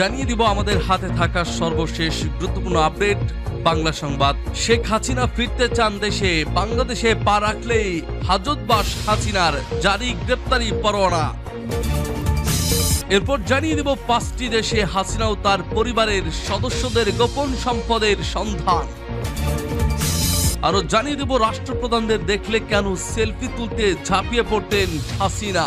জানিয়ে দিব আমাদের হাতে থাকা সর্বশেষ গুরুত্বপূর্ণ আপডেট। বাংলা সংবাদ, শেখ হাসিনা ফিরতে চান দেশে, বাংলাদেশে পা রাখলেই হাজতবাস হাসিনার জারি গ্রেপ্তারি পরোয়ানা। এরপর জানিয়ে দেব পাঁচটি দেশে হাসিনা ও তার পরিবারের সদস্যদের গোপন সম্পদের সন্ধান। আরও জানিয়ে দেব রাষ্ট্রপ্রধানদের দেখলে কেন সেলফি তুলতে ঝাঁপিয়ে পড়তেন হাসিনা।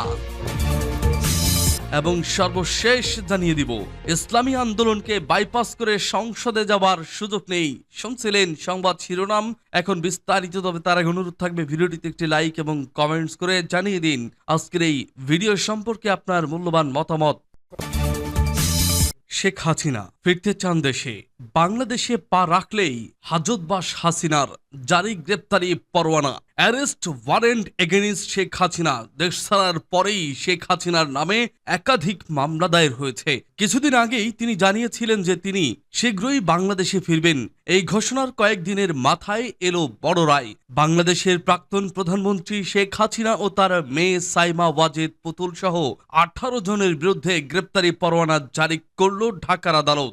এবং সর্বশেষ জানিয়ে দিব, ইসলামী আন্দোলনকে বাইপাস করে সংসদে যাওয়ার সুযোগ নেই। শুনছিলেন সংবাদ শিরোনাম, এখন বিস্তারিত, তবে তার আগে অনুরোধ থাকবে ভিডিওটিতে একটি লাইক এবং কমেন্টস করে জানিয়ে দিন। আজকের এই ভিডিও সম্পর্কে আপনার মূল্যবান মতামত। শেখ হাসিনা ফিরতে চান দেশে। বাংলাদেশে পা রাখলেই হাজতবাস হাসিনার জারি গ্রেপ্তারি পরোয়ানা। Arrest warrant against Sheikh Hasina. দেশ ছাড়ার পরেই শেখ হাসিনার নামে একাধিক মামলা দায়ের হয়েছে। কিছুদিন আগেই তিনি জানিয়েছিলেন যে তিনি শীঘ্রই বাংলাদেশে ফিরবেন। এই ঘোষণার কয়েকদিনের মাথায় এলো বড় রায়। বাংলাদেশের প্রাক্তন প্রধানমন্ত্রী শেখ হাসিনা ও তার মেয়ে সাইমা ওয়াজেদ পুতুল সহ আঠারো জনের বিরুদ্ধে গ্রেপ্তারি পরোয়ানা জারি করল ঢাকার আদালত।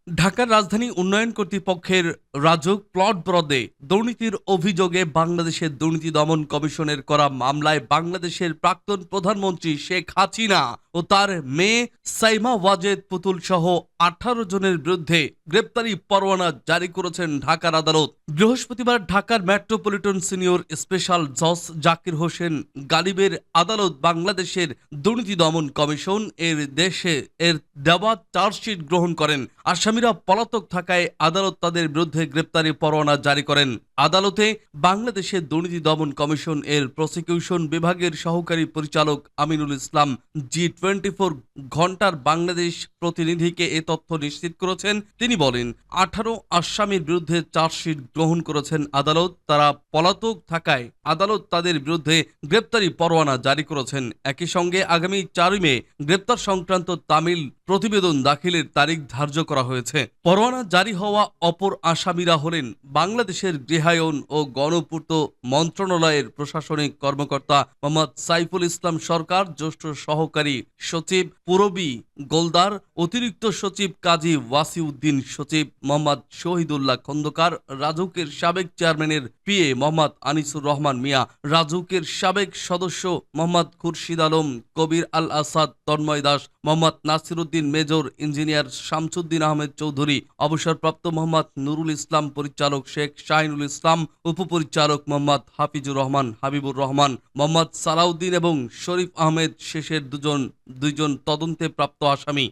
ঢাকার রাজধানী উন্নয়ন কর্তৃপক্ষের রাজক প্লট ব্রদে দুর্নীতির অভিযোগে বাংলাদেশের দুর্নীতি দমন কমিশনের করা মামলায় বাংলাদেশের প্রাক্তন প্রধানমন্ত্রী শেখ হাসিনা ও তার মেয়ে সাইমা ওয়াজেদ পুতুল সহ আঠারো জনের বিরুদ্ধে গ্রেপ্তারি পরোয়ানা জারি করেছেন ঢাকার আদালত। বৃহস্পতিবার ঢাকার মেট্রোপলিটন সিনিয়র স্পেশাল জজ জাকির হোসেন গালিবের আদালত বাংলাদেশের দুর্নীতি দমন কমিশন এর দেশে এর দেওয়া চার্জশিট গ্রহণ করেন। আসামিরা পলাতক থাকায় আদালত তাদের বিরুদ্ধে গ্রেপ্তারি পরোয়ানা জারি করেন। আদালতে বাংলাদেশের দুর্নীতি দমন কমিশন এর প্রসিকিউশন বিভাগের সহকারী পরিচালক Aminul Islam G twenty four ঘণ্টার বাংলাদেশ প্রতিনিধিকে এ তথ্য নিশ্চিত করেছেন। তিনি বলেন, আঠারো আসামির বিরুদ্ধে চার্জশিট গ্রহণ করেছেন আদালত। তারা পলাতক থাকায় আদালত তাদের বিরুদ্ধে গ্রেপ্তারি পরোয়ানা জারি করেছেন। একই সঙ্গে আগামী চারই মে গ্রেপ্তার সংক্রান্ত তামিল প্রতিবেদন দাখিলের তারিখ ধার্য করা হয়েছে। পরোয়ানা জারি হওয়া অপর আসামিরা হলেন বাংলাদেশের গৃহায়ন ও গণপূর্ত মন্ত্রণালয়ের প্রশাসনিক কর্মকর্তা মোহাম্মদ সাইফুল ইসলাম সরকার, জ্যেষ্ঠ সহকারী সচিব পুরবী গোলদার, অতিরিক্ত সচিব কাজী ওয়াসিউদ্দিন সচিব মোহাম্মদ শহীদুল্লাহ খন্দকার, রাজুকের সাবেক চেয়ারম্যানের পিএ মোহাম্মদ আনিসুর রহমান মিয়া, রাজুকের সাবেক সদস্য মোহাম্মদ খুরশিদ আলম, কবির আল আসাদ, তন্ময় দাস, মোহাম্মদ নাসিরুদ্দিন মেজর, ইঞ্জিনিয়ার শামসুদ্দিন আহমেদ চৌধুরী, অবসরপ্রাপ্ত মোহাম্মদ নুরুল ইসলাম, পরিচালক শেখ শাহিনুল ইসলাম, উপপরিচালক মোহাম্মদ হাফিজুর রহমান, হাবিবুর রহমান, মোহাম্মদ সালাউদ্দিন এবং শরীফ আহমেদ শেষের দুজন, দুইজন তদন্তে প্রাপ্ত আসামি।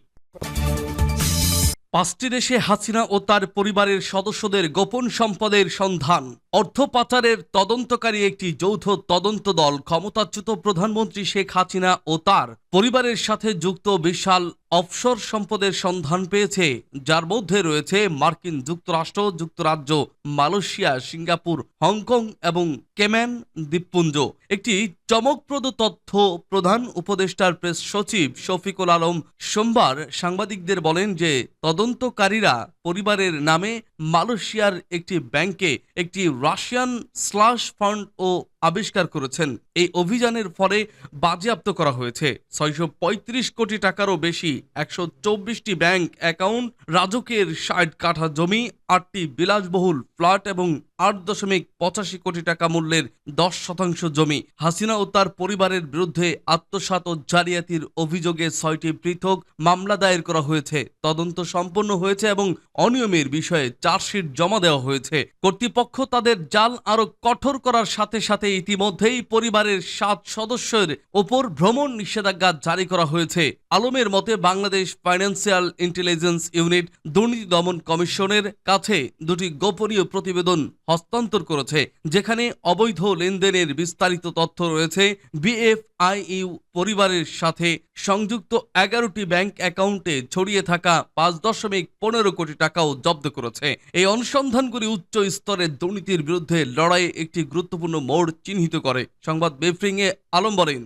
পাঁচটি দেশে হাসিনা ও তার পরিবারের সদস্যদের গোপন সম্পদের সন্ধান। অর্থ পাচারের তদন্তকারী একটি যৌথ তদন্ত দল ক্ষমতাচ্যুত প্রধানমন্ত্রী শেখ হাসিনা ও তার পরিবারের সাথে যুক্ত বিশাল অফশোর সম্পদের সন্ধান পেয়েছে। যার মধ্যে রয়েছে মার্কিন যুক্তরাষ্ট্র, যুক্তরাজ্য, মালয়েশিয়া, সিঙ্গাপুর, হংকং এবং কেম্যান দ্বীপপুঞ্জ। একটি চমকপ্রদ তথ্য প্রধান উপদেষ্টার প্রেস সচিব শফিকুল আলম সোমবার সাংবাদিকদের বলেন যে তদন্তকারীরা পরিবারের নামে মালয়েশিয়ার একটি ব্যাংকে একটি রাশিয়ান স্লাশ ফান্ড ও আবিষ্কার করেছেন। এই অভিযানের ফলে বাজেয়াপ্ত করা হয়েছে। ছয়শো পঁয়ত্রিশ কোটি টাকারও বেশি, একশো চব্বিশটি ব্যাংক অ্যাকাউন্ট রাজকের ষাট কাঠা জমি, আটটি বিলাসবহুল ফ্ল্যাট এবং আট দশমিক পঁচাশি কোটি টাকা মূল্যের দশ শতাংশ জমি হাসিনা ও তার পরিবারের বিরুদ্ধে আত্মসাত ও জালিয়াতির অভিযোগে ছয়টি পৃথক মামলা দায়ের করা হয়েছে। তদন্ত সম্পন্ন হয়েছে এবং অনিয়মের বিষয়ে চার্জশিট জমা দেওয়া হয়েছে। কর্তৃপক্ষ তাদের জাল আরও কঠোর করার সাথে সাথে ইতিমধ্যেই পরিবারের সাত সদস্যের ওপর ভ্রমণ নিষেধাজ্ঞা জারি করা হয়েছে। আলমের মতে, বাংলাদেশ ফাইন্যান্সিয়াল ইন্টেলিজেন্স ইউনিট দুর্নীতি দমন কমিশনের কাছে দুটি গোপনীয় প্রতিবেদন হস্তান্তর করেছে, যেখানে অবৈধ লেনদেনের বিস্তারিত তথ্য রয়েছে। বিএফআইইউ পরিবারের সাথে সংযুক্ত এগারোটি ব্যাংক অ্যাকাউন্টে ছড়িয়ে থাকা পাঁচ দশমিক পনেরো কোটি টাকাও জব্দ করেছে। এই অনুসন্ধানগুলি উচ্চ স্তরের দুর্নীতির বিরুদ্ধে লড়াইয়ে একটি গুরুত্বপূর্ণ মোড় চিহ্নিত করে। সংবাদ ব্রিফিংয়ে আলম বলেন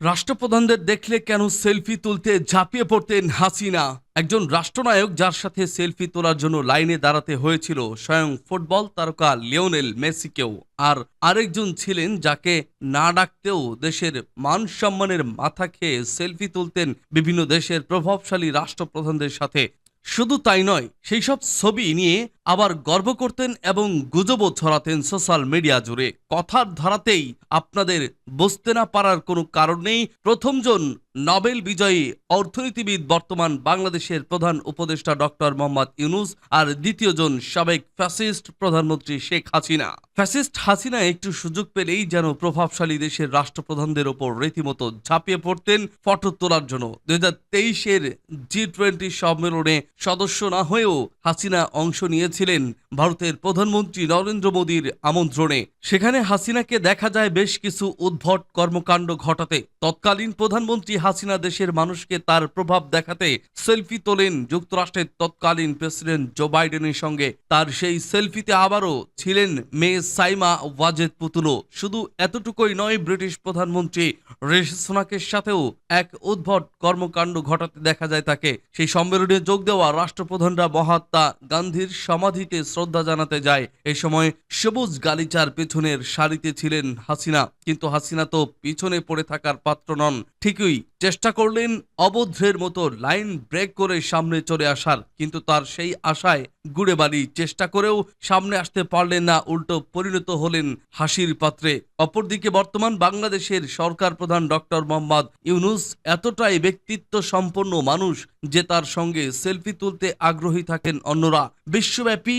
রাষ্ট্রপ্রধানদের দেখলে কেন সেলফি তুলতে ঝাঁপিয়ে পড়তেন হাসিনা? একজন রাষ্ট্রনায়ক যার সাথে সেলফি তোলার জন্য লাইনে দাঁড়াতে হয়েছিল স্বয়ং ফুটবল তারকা লিওনেল মেসিকেও। আর আরেকজন ছিলেন যাকে না ডাকতেও দেশের মান সম্মানের মাথা খেয়ে সেলফি তুলতেন বিভিন্ন দেশের প্রভাবশালী রাষ্ট্রপ্রধানদের সাথে। শুধু তাই নয়, সেই সব ছবি নিয়ে আবার গর্ব করতেন এবং গুজবও ছড়াতেন সোশ্যাল মিডিয়া জুড়ে। কথার ধারাতেই আপনাদের বসতে না পারার কোনো কারণ নেই। প্রথমজন নোবেল বিজয়ী অর্থনীতিবিদ বর্তমান বাংলাদেশের প্রধান উপদেষ্টা ডক্টর মোহাম্মদ ইউনুস আর দ্বিতীয়জন সাবেক ফ্যাসিস্ট প্রধানমন্ত্রী শেখ হাসিনা। ফ্যাসিস্ট হাসিনা একটু সুযোগ পেলেই যেন প্রভাবশালী দেশের রাষ্ট্রপ্রধানদের ওপর রীতিমতো ঝাঁপিয়ে পড়তেন ফটো তোলার জন্য। দুই হাজার তেইশের জি টোয়েন্টি সম্মেলনে সদস্য না হয়েও হাসিনা অংশ নিয়েছিলেন ভারতের প্রধানমন্ত্রী নরেন্দ্র মোদীর আমন্ত্রণে। সেখানে হাসিনাকে দেখা যায় বেশ কিছু উদ্ভট কর্মকাণ্ড ঘটাতে। তৎকালীন প্রধানমন্ত্রী হাসিনা দেশের মানুষকে তার প্রভাব দেখাতে সেলফি তোলেন যুক্তরাষ্ট্রের তৎকালীন প্রেসিডেন্ট জো বাইডেনের সঙ্গে। তার সেই সেলফিতে আবারও ছিলেন মেয়ে সাইমা ওয়াজেদ পুতুলো। শুধু এতটুকুই নয়, ব্রিটিশ প্রধানমন্ত্রী ঋষি সোনাকের সাথেও এক উদ্ভট কর্মকাণ্ড ঘটাতে দেখা যায় তাকে। সেই সম্মেলনে যোগ দেওয়া রাষ্ট্রপ্রধানরা মহাত্মা গান্ধীর সমাধিতে শ্রদ্ধা জানাতে যায়। এই সময় সবুজ গালিচার পেছনের সারিতে ছিলেন হাসিনা। কিন্তু হাসিনা তো পিছনে পড়ে থাকার পাত্র নন। ঠিকই চেষ্টা করলেন অবধ্রের মতো লাইন ব্রেক করে সামনে চলে আসার কিন্তু তার সেই আশায় গুড়ে বাড়ি চেষ্টা করেও সামনে আসতে পারলেন না, উল্টো পরিণত হলেন হাসির পাত্রে। অপরদিকে বর্তমান বাংলাদেশের সরকার প্রধান ডক্টর মোহাম্মদ ইউনুস এতটাই ব্যক্তিত্ব সম্পন্ন মানুষ যে তার সঙ্গে সেলফি তুলতে আগ্রহী থাকেন অন্যরা। বিশ্বব্যাপী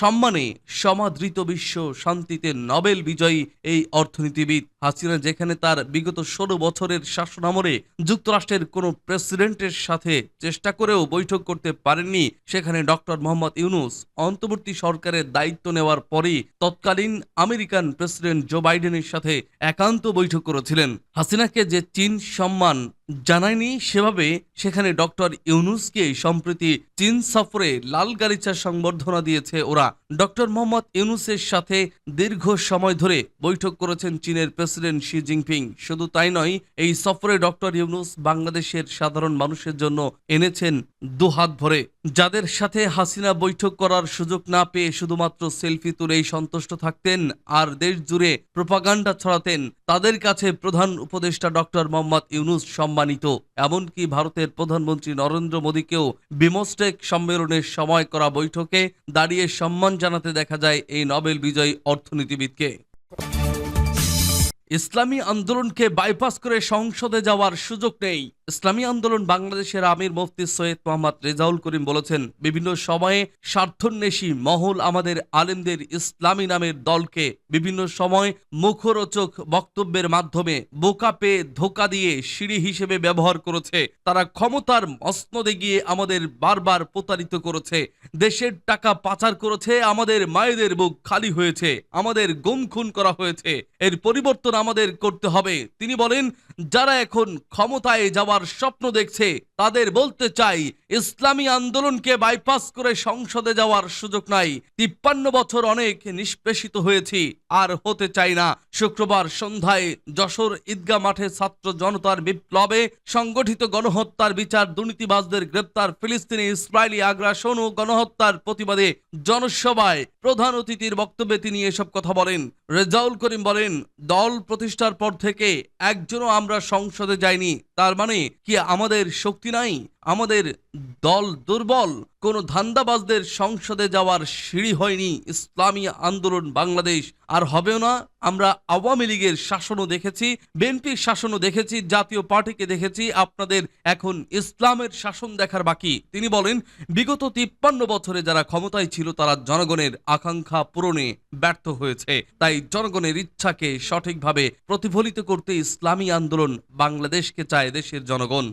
সম্মানে সমাদৃত বিশ্ব শান্তিতে নোবেল বিজয়ী এই অর্থনীতিবিদ। হাসিনা যেখানে তার বিগত ষোলো বছরের শাসনামলে যুক্তরাষ্ট্রের কোনো প্রেসিডেন্টের সাথে চেষ্টা করেও বৈঠক করতে পারেননি, সেখানে ডক্টর মোহাম্মদ ইউনুস অন্তর্বর্তী সরকারের দায়িত্ব নেওয়ার পরই তৎকালীন আমেরিকান প্রেসিডেন্ট জো বাইডেনের সাথে একান্ত বৈঠক করেছিলেন। হাসিনাকে যে চীন সম্মান জানায়নি সেভাবে সেখানে ডক্টর ইউনুসকে সম্প্রতি চীন সফরে লাল গালিচার সংবর্ধনা দিয়েছে ওরা। ডক্টর মোহাম্মদ ইউনুসের সাথে দীর্ঘ সময় ধরে বৈঠক করেছেন চীনের প্রেসিডেন্ট শি জিনপিং। শুধু তাই নয়, এই সফরে ডক্টর ইউনুস বাংলাদেশের সাধারণ মানুষের জন্য এনেছেন দুহাত ভরে। যাদের সাথে হাসিনা বৈঠক করার সুযোগ না পেয়ে শুধুমাত্র সেলফি তুলেই সন্তুষ্ট থাকতেন আর দেশ জুড়ে প্রপাগান্ডা ছড়াতেন তাদের কাছে প্রধান উপদেষ্টা ডক্টর মোহাম্মদ ইউনুস সম্মানিত, এমনকি ভারতের প্রধানমন্ত্রী নরেন্দ্র মোদীকেও বিমস্টেক সম্মেলনের সময় করা বৈঠকে দাঁড়িয়ে সম্মান জানাতে দেখা যায় এই নোবেল বিজয়ী অর্থনীতিবিদকে। ইসলামী আন্দোলনকে বাইপাস করে সংসদে যাওয়ার সুযোগ নেই। ইসলামী আন্দোলন বাংলাদেশের আমির মুফতি সৈয়দ মোহাম্মদ রেজাউল করিম বলেছেন, বিভিন্ন সময়ে স্বার্থন্বেষী মহল আমাদের আলেমদের ইসলামী নামের দলকে বিভিন্ন সময় মুখরোচক বক্তব্যের মাধ্যমে বোকা পেয়ে ধোকা দিয়ে সিঁড়ি হিসেবে ব্যবহার করেছে। তারা ক্ষমতার মসনদে গিয়ে আমাদের বারবার প্রতারিত করেছে। দেশের টাকা পাচার করেছে, আমাদের মায়েদের বুক খালি হয়েছে, আমাদের গুম খুন করা হয়েছে, এর পরিবর্তন আমাদের করতে হবে। তিনি বলেন যারা এখন ক্ষমতায় যাওয়ার স্বপ্ন দেখছে, তাদের বলতে চাই, ইসলামী আন্দোলনকে বাইপাস করে সংসদে যাওয়ার সুযোগ নাই। তিপ্পান্ন বছর অনেক নিষ্পেষিত হয়েছি, আর হতে চাই না। শুক্রবার সন্ধ্যায় যশোর ঈদগা মাঠে ছাত্র জনতার বিপ্লবে সংগঠিত গণহত্যার বিচার দুর্নীতিবাজদের গ্রেপ্তার ফিলিস্তিনি ইসরায়েলি আগ্রাসন ও গণহত্যার প্রতিবাদে জনসভায় প্রধান অতিথির বক্তব্যে তিনি এসব কথা বলেন। রেজাউল করিম বলেন, দল প্রতিষ্ঠার পর থেকে একজনও আমরা সংসদে যাইনি। তার মানে কি আমাদের শক্তি নাই? আমাদের দল দুর্বল। কোনো ধান্দাবাজদের সংসদে যাওয়ার সিঁড়ি হয়নি। ইসলামী আন্দোলন বাংলাদেশ। আর হবেও না, আমরা আওয়ামী লীগের শাসনও দেখেছি, বিএনপির শাসনও দেখেছি, জাতীয় পার্টিকে দেখেছি। আপনাদের এখন ইসলামের শাসন দেখার বাকি। তিনি বলেন, বিগত তিপ্পান্ন বছরে যারা ক্ষমতায় ছিল, তারা জনগণের আকাঙ্ক্ষা পূরণে ব্যর্থ হয়েছে। তাই জনগণের ইচ্ছাকে সঠিকভাবে প্রতিফলিত করতে ইসলামী আন্দোলন বাংলাদেশকে চায় দেশের জনগণ।